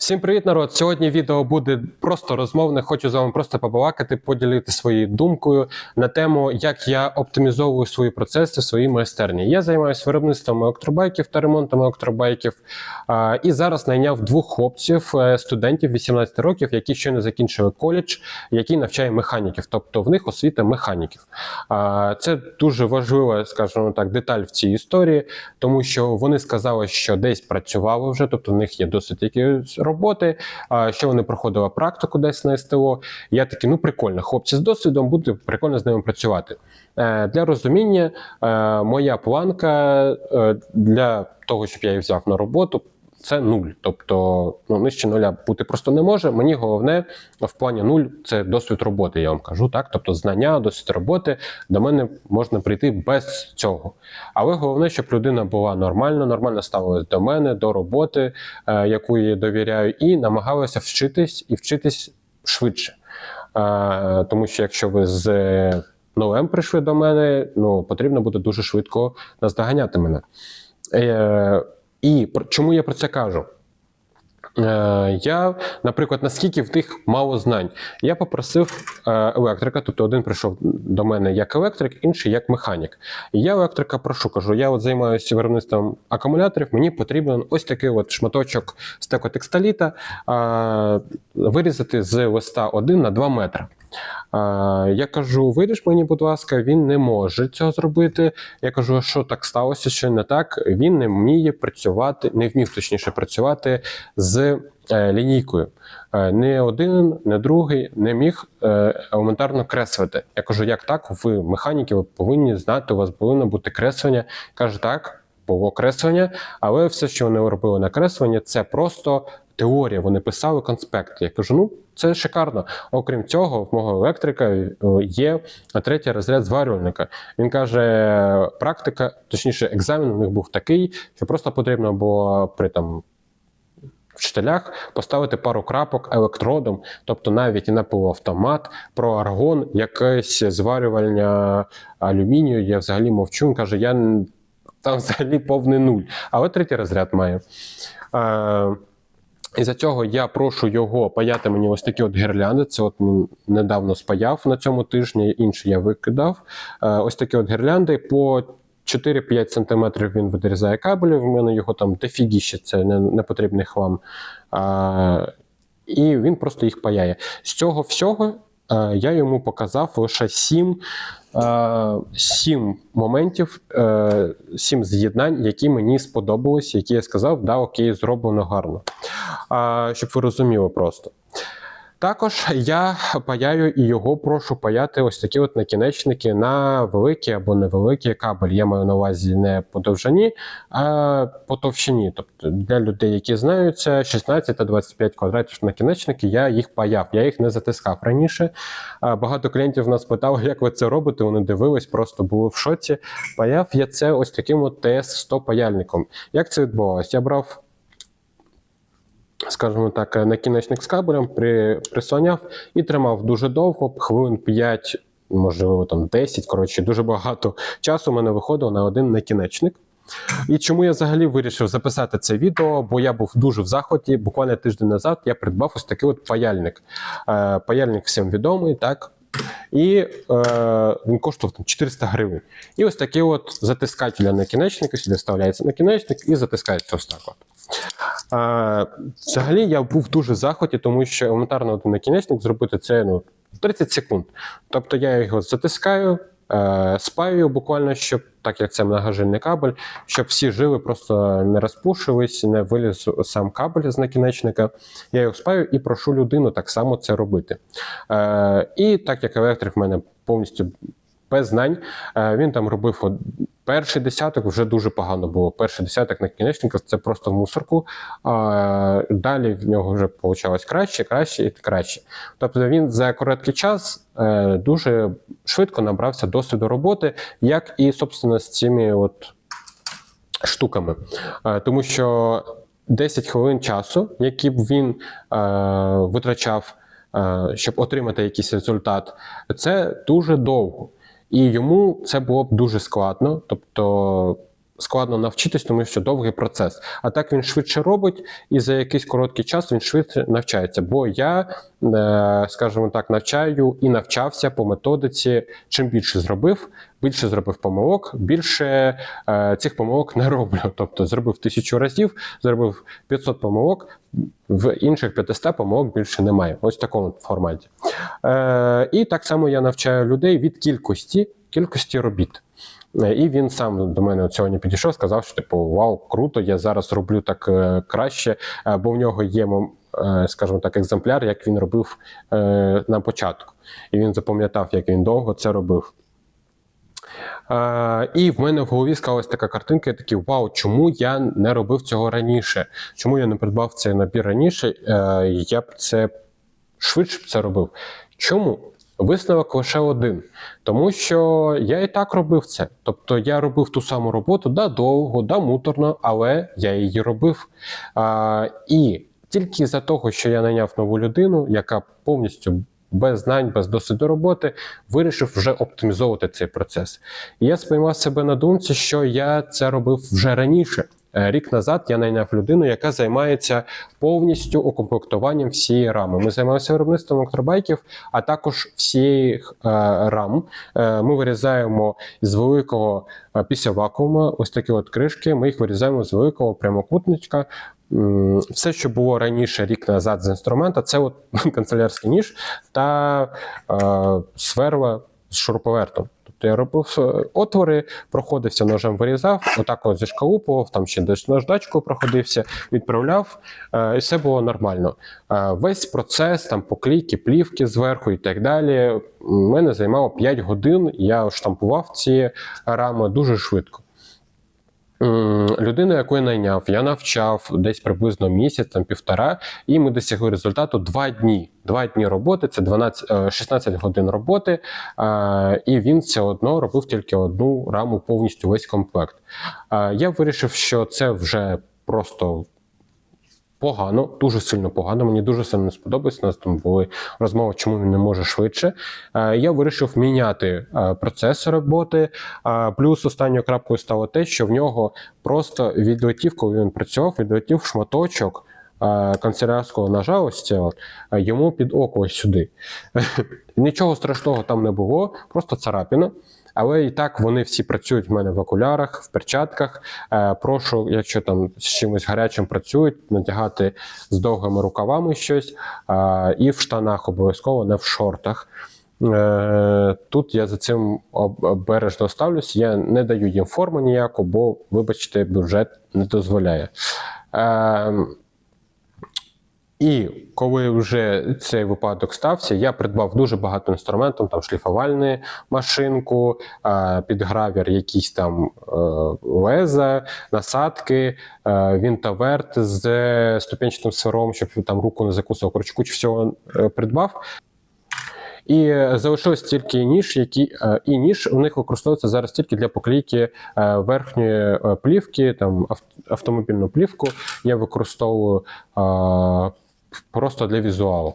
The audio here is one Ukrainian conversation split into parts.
Всім привіт, народ! Сьогодні відео буде просто розмовне. Хочу з вами просто побалакати, поділити своєю думкою на тему, як я оптимізовую свої процеси в своїй майстерні. Я займаюся виробництвом електробайків та ремонтом електробайків. І зараз найняв двох хлопців, е, студентів 18 років, які ще не закінчили коледж, який навчає механіків, тобто в них освіта механіків. А, це дуже важлива, скажімо так, деталь в цій історії, тому що вони сказали, що десь працювали вже, тобто в них є досить якісь роботи, що вони проходили практику десь на СТО. Я такий, ну прикольно, хлопці з досвідом, буде прикольно з ними працювати. Е, Для розуміння, е, моя планка е, для того, щоб я її взяв на роботу. Це нуль, тобто ну, нижче нуля бути просто не може. Мені головне в плані нуль це досвід роботи. Я вам кажу так. Тобто знання, досвід роботи до мене можна прийти без цього. Але головне, щоб людина була нормально, нормально ставилась до мене, до роботи, е, яку я довіряю, і намагалася вчитись і вчитись швидше. Е, тому що якщо ви з нулем прийшли до мене, ну потрібно буде дуже швидко наздоганяти мене. Е, і чому я про це кажу? Е, Я, наприклад, наскільки в них мало знань, я попросив е, електрика, тобто один прийшов до мене як електрик, інший як механік. І я електрика прошу, кажу: я от займаюся виробництвом акумуляторів, мені потрібен ось такий от шматочок стекотекстоліта вирізати з листа 1 на 2 метри. Я кажу: виріж мені, будь ласка, він не може цього зробити. Я кажу, що так сталося, що не так. Він не вміє працювати, не вмів точніше працювати з е, лінійкою. Е, Не один, не другий не міг е, елементарно креслити. Я кажу, як так? Ви механіки, ви повинні знати, у вас повинно бути креслення. Каже, так, було креслення, але все, що вони робили на кресленні, це просто теорія. Вони писали конспект. Я кажу, ну це шикарно. Окрім цього, в мого електрика е, є третій розряд зварювальника. Він каже, практика, точніше, екзамен у них був такий, що просто потрібно було при там. Вчителях поставити пару крапок електродом, тобто навіть і на полуавтомат, про аргон, якесь зварювання алюмінію. Я взагалі мовчу. Він каже, я там взагалі повний нуль, але третій розряд має. Е, і за цього я прошу його паяти мені ось такі от гірлянди. Це от він недавно спаяв на цьому тижні, інші я викидав. Е, ось такі от гірлянди по 4-5 см він видрізає кабелі. В мене його там дофігіще, це не, потрібний хлам. А, і він просто їх паяє. З цього всього е, я йому показав лише 7, е, 7 моментів, сім 7 з'єднань, які мені сподобались, які я сказав, да, окей, зроблено гарно. Щоб ви розуміли просто. Також я паяю і його прошу паяти ось такі от накінечники на великі або невеликі кабель. Я маю на увазі не по довжині, а по товщині. Тобто для людей, які знаються, 16 та 25 квадратів накінечники, я їх паяв, я їх не затискав раніше. Багато клієнтів нас питали, як ви це робите. Вони дивились, просто були в шоці. Паяв я це ось таким от ТС-100 паяльником. Як це відбувалося? Я брав скажімо так, накінечник з кабелем, при, прислоняв і тримав дуже довго, хвилин 5, можливо, там 10. Коротше, дуже багато часу у мене виходило на один накінечник. І чому я взагалі вирішив записати це відео? Бо я був дуже в захваті. Буквально тиждень назад я придбав ось такий от паяльник. Е, паяльник всім відомий, так. І е, він коштував там 400 гривень. І ось такий от затискатель накінечники, сюди вставляється накінечник і затискається ось так. От. А, взагалі я був дуже в захваті, тому що елементарно один накінечник зробити це ну, 30 секунд. Тобто я його затискаю, спаюю буквально, щоб, так як це многожильний кабель, щоб всі жили просто не розпушились, не виліз сам кабель з накінечника. Я його спаю і прошу людину так само це робити. Е, і так як електрик в мене повністю без знань, е, він там робив перший десяток, вже дуже погано було. Перший десяток накінечника це просто в мусорку. Далі в нього вже вийшло краще, краще і краще. Тобто він за короткий час е, дуже швидко набрався досвіду роботи, як і собственно з цими от штуками. Е, Тому що 10 хвилин часу, які б він витрачав, щоб отримати якийсь результат, це дуже довго. І йому це було б дуже складно. Тобто складно навчитись, тому що довгий процес. А так він швидше робить, і за якийсь короткий час він швидше навчається. Бо я, е, скажімо так, навчаю і навчався по методиці. Чим більше зробив, більше зробив помилок, більше е, цих помилок не роблю. Тобто зробив тисячу разів, зробив 500 помилок, в інших 500 помилок більше немає. Ось в такому форматі. Е, і так само я навчаю людей від кількості, кількості робіт. Е, І він сам до мене сьогодні підійшов, сказав, що типу вау, круто, я зараз роблю так е, краще, е, бо в нього є, скажімо так, екземпляр, як він робив на початку. І він запам'ятав, як він довго це робив. І в мене в голові склалась така картинка, я такий вау, чому я не робив цього раніше? Чому я не придбав цей набір раніше? Я б це швидше б це робив. Чому? Висновок лише один. Тому що я і так робив це. Тобто я робив ту саму роботу да, довго, да, муторно, але я її робив. А, і тільки за того, що я найняв нову людину, яка повністю без знань, без досвіду роботи, вирішив вже оптимізовувати цей процес. І я спіймав себе на думці, що я це робив вже раніше. Е, Рік назад я найняв людину, яка займається повністю укомплектуванням всієї рами. Ми займаємося виробництвом електробайків, а також всієї е, рам. Е, ми вирізаємо з великого е, після вакуума ось такі от кришки. Ми їх вирізаємо з великого прямокутничка. Все, що було раніше рік назад з інструмента, це от канцелярський ніж та е, сверла з шуруповертом. Тобто я робив е, отвори, проходився ножем, вирізав, отак от зішкалупував, там ще десь наждачку проходився, відправляв, е, і все було нормально. Е, весь процес, там покліки, плівки зверху і так далі. Мене займало 5 годин. Я штампував ці рами дуже швидко. Людину, яку я найняв, я навчав десь приблизно місяць, там півтора, і ми досягли результату два дні. Два дні роботи це 12, е, 16 годин роботи, е, і він все одно робив тільки одну раму повністю весь комплект. Е, Я вирішив, що це вже просто погано, дуже сильно погано. Мені дуже сильно не сподобається. У нас там були розмови, чому він не може швидше. Е, Я вирішив міняти е, процес роботи. Плюс останньою крапкою стало те, що в нього просто відлетів, коли він працював, відлетів шматочок. е, Канцелярського ножа, ось е, йому під око ось сюди. Нічого страшного там не було, просто царапіна. Але і так вони всі працюють в мене в окулярах, в перчатках. Е, прошу, якщо там з чимось гарячим працюють, надягати з довгими рукавами щось, е, і в штанах обов'язково, не в шортах. Е, Тут я за цим об- обережно ставлюсь. Я не даю їм форму ніяку, бо, вибачте, бюджет не дозволяє. І коли вже цей випадок стався, я придбав дуже багато інструментів, там шліфувальну машинку, е, підгравір, якісь там е, леза, насадки, е, вінтаверт з ступенчатим сваром, щоб там руку не закусував. Коротше, кучу всього придбав. І залишилось тільки ніж, е, і ніж у них використовується зараз тільки для поклейки верхньої плівки, там автомобільну плівку. Я використовую просто для візуалу,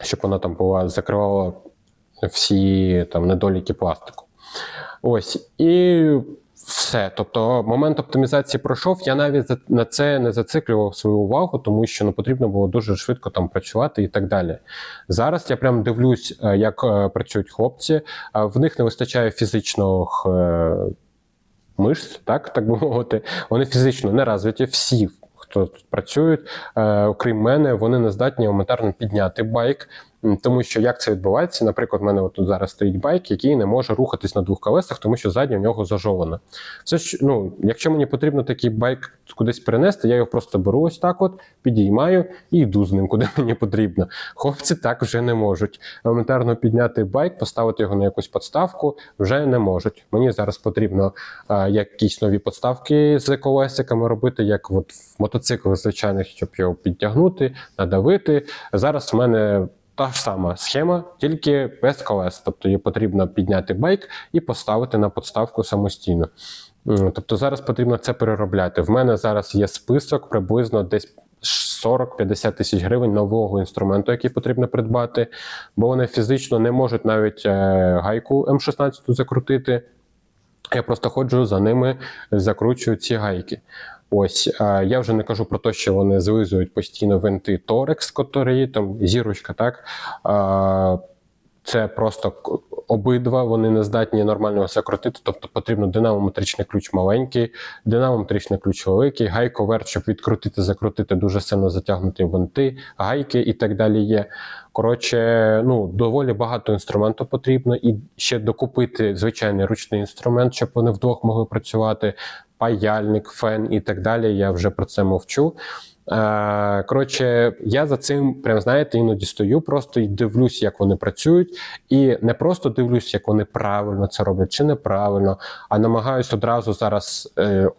щоб вона там була закривала всі там недоліки пластику. Ось і все. Тобто, момент оптимізації пройшов. Я навіть на це не зациклював свою увагу, тому що ну, потрібно було дуже швидко там працювати і так далі. Зараз я прям дивлюсь, е, як е, працюють хлопці. Е, В них не вистачає фізичних мишць, так, так би мовити. Вони фізично не розвиті, всі. Хто тут працюють, е, окрім мене, вони не здатні елементарно підняти байк, тому що як це відбувається? Наприклад, в мене тут зараз стоїть байк, який не може рухатись на двох колесах, тому що задня в нього зажована. Це ж, ну, якщо мені потрібно такий байк кудись перенести, я його просто беру ось так, от підіймаю і йду з ним, куди мені потрібно. Хлопці так вже не можуть. Елементарно підняти байк, поставити його на якусь подставку вже не можуть. Мені зараз потрібно е, якісь нові подставки з колесиками робити, як от в мотоциклах звичайних, щоб його підтягнути, надавити. Зараз в мене. Та ж сама схема, тільки без колес. Тобто потрібно підняти байк і поставити на подставку самостійно. Тобто зараз потрібно це переробляти. В мене зараз є список приблизно десь 40-50 тисяч гривень нового інструменту, який потрібно придбати, бо вони фізично не можуть навіть е, гайку М16 закрутити. Я просто ходжу за ними, закручую ці гайки. Ось я вже не кажу про те, що вони злизують постійно винти Торекс, котрі там зірочка, так. Це просто обидва, вони не здатні нормально все крутити. Тобто потрібно динамометричний ключ маленький, динамометричний ключ великий, гайковерт, щоб відкрутити, закрутити дуже сильно затягнуті винти, гайки і так далі є. Коротше, ну доволі багато інструменту потрібно, і ще докупити звичайний ручний інструмент, щоб вони вдвох могли працювати. Паяльник, фен і так далі. Я вже про це мовчу. Е, коротше, я за цим, прям знаєте, іноді стою просто і дивлюсь, як вони працюють. І не просто дивлюсь, як вони правильно це роблять чи неправильно, а намагаюсь одразу зараз. Е,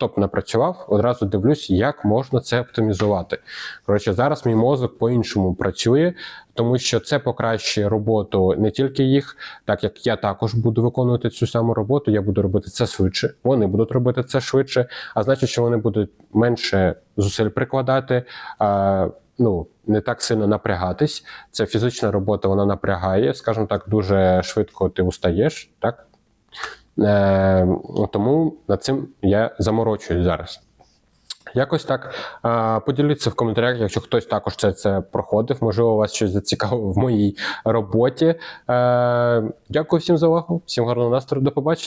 Хто б не працював, одразу дивлюсь, як можна це оптимізувати. Коротше, зараз мій мозок по-іншому працює, тому що це покращує роботу не тільки їх, так як я також буду виконувати цю саму роботу, я буду робити це швидше. Вони будуть робити це швидше, а значить, що вони будуть менше зусиль прикладати. А, ну, не так сильно напрягатись. Це фізична робота, вона напрягає, скажімо так, дуже швидко ти устаєш, так? Е, тому над цим я заморочуюсь зараз. Якось так. Поділіться в коментарях, якщо хтось також це, це проходив, можливо, вас щось зацікавило в моїй роботі. Е, Дякую всім за увагу, всім гарного настрою, до побачення.